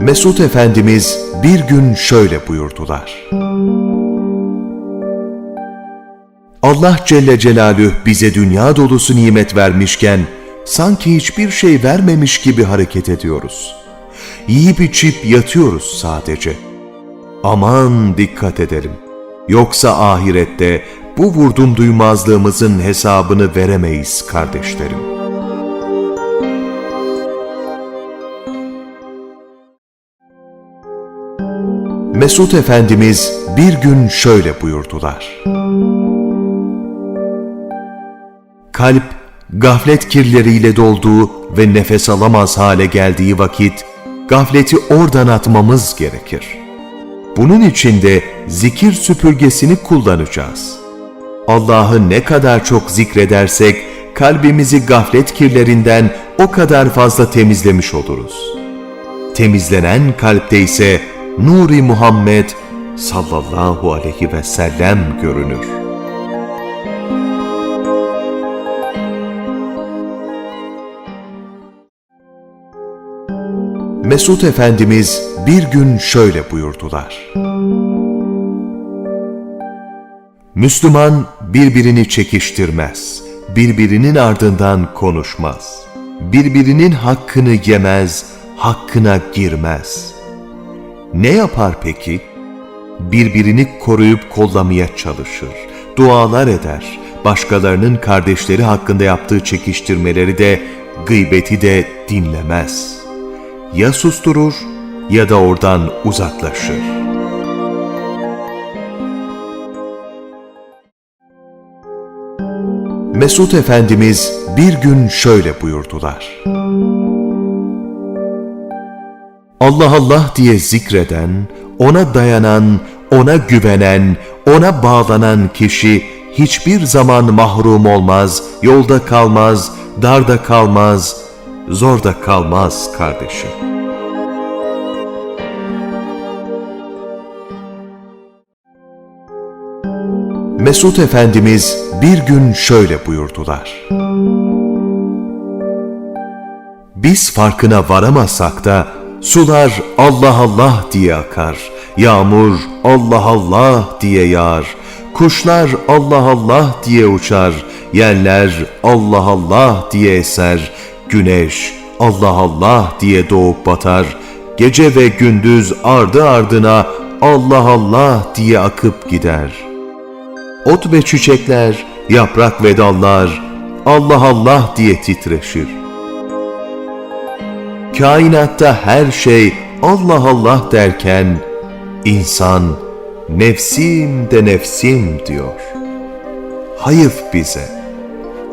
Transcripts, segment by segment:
Mesut Efendimiz bir gün şöyle buyurdular. Allah Celle Celaluhu bize dünya dolusu nimet vermişken sanki hiçbir şey vermemiş gibi hareket ediyoruz. Yiyip içip yatıyoruz sadece. Aman dikkat edelim. Yoksa ahirette bu vurdum duymazlığımızın hesabını veremeyiz kardeşlerim. Mesut Efendimiz bir gün şöyle buyurdular. Kalp, gaflet kirleriyle dolduğu ve nefes alamaz hale geldiği vakit, gafleti oradan atmamız gerekir. Bunun için de zikir süpürgesini kullanacağız. Allah'ı ne kadar çok zikredersek, kalbimizi gaflet kirlerinden o kadar fazla temizlemiş oluruz. Temizlenen kalpte ise Nuri Muhammed sallallahu aleyhi ve sellem görünür. Mesut Efendimiz bir gün şöyle buyurdular. Müslüman birbirini çekiştirmez, birbirinin ardından konuşmaz. Birbirinin hakkını yemez, hakkına girmez. Ne yapar peki? Birbirini koruyup kollamaya çalışır, dualar eder, başkalarının kardeşleri hakkında yaptığı çekiştirmeleri de, gıybeti de dinlemez. Ya susturur ya da oradan uzaklaşır. Mesut Efendimiz bir gün şöyle buyurdular. Allah Allah diye zikreden, ona dayanan, ona güvenen, ona bağlanan kişi hiçbir zaman mahrum olmaz, yolda kalmaz, darda kalmaz, zorda kalmaz kardeşim. Mesut Efendimiz bir gün şöyle buyurdular. Biz farkına varamazsak da sular Allah Allah diye akar, yağmur Allah Allah diye yağar, kuşlar Allah Allah diye uçar, yerler Allah Allah diye eser, güneş Allah Allah diye doğup batar, gece ve gündüz ardı ardına Allah Allah diye akıp gider.'' Ot ve çiçekler, yaprak ve dallar Allah Allah diye titreşir. Kainatta her şey Allah Allah derken insan nefsim de nefsim diyor. Hayıf bize,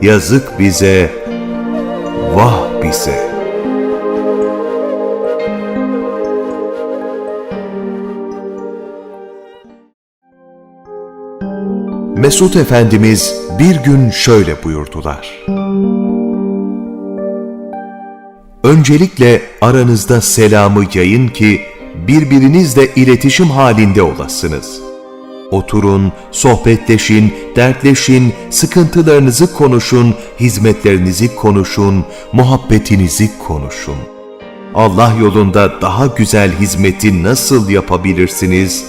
yazık bize, vah bize.'' Mesut Efendimiz bir gün şöyle buyurdular. Öncelikle aranızda selamı yayın ki birbirinizle iletişim halinde olasınız. Oturun, sohbetleşin, dertleşin, sıkıntılarınızı konuşun, hizmetlerinizi konuşun, muhabbetinizi konuşun. Allah yolunda daha güzel hizmeti nasıl yapabilirsiniz?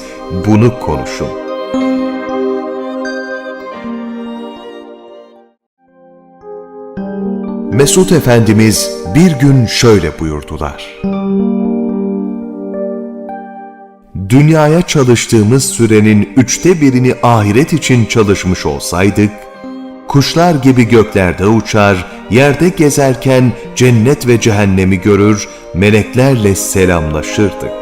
Bunu konuşun. Mesut Efendimiz bir gün şöyle buyurdular. Dünyaya çalıştığımız sürenin üçte birini ahiret için çalışmış olsaydık, kuşlar gibi göklerde uçar, yerde gezerken cennet ve cehennemi görür, meleklerle selamlaşırdık.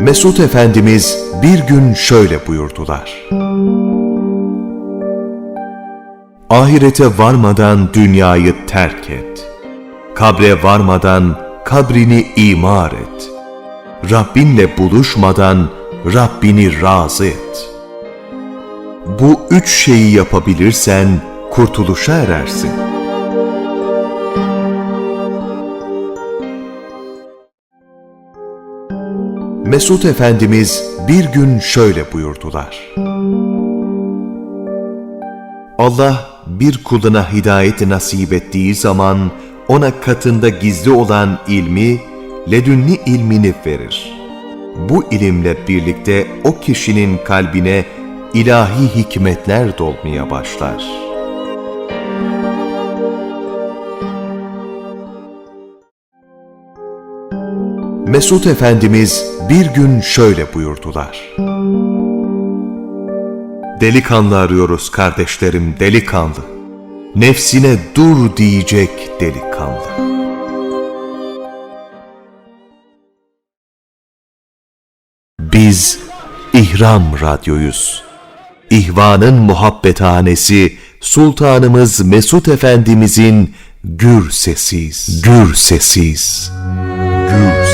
Mesut Efendimiz bir gün şöyle buyurdular. Ahirete varmadan dünyayı terk et. Kabre varmadan kabrini imar et. Rabbinle buluşmadan Rabbini razı et. Bu üç şeyi yapabilirsen kurtuluşa erersin. Mesut Efendimiz bir gün şöyle buyurdular. Allah bir kuluna hidayet nasip ettiği zaman ona katında gizli olan ilmi, ledünni ilmini verir. Bu ilimle birlikte o kişinin kalbine ilahi hikmetler dolmaya başlar. Mesut Efendimiz bir gün şöyle buyurdular. Delikanlı arıyoruz kardeşlerim delikanlı. Nefsine dur diyecek delikanlı. Biz İhram Radyo'yuz. İhvanın muhabbethanesi Sultanımız Mesut Efendimizin gür sesiz. Gür sesiz. Gür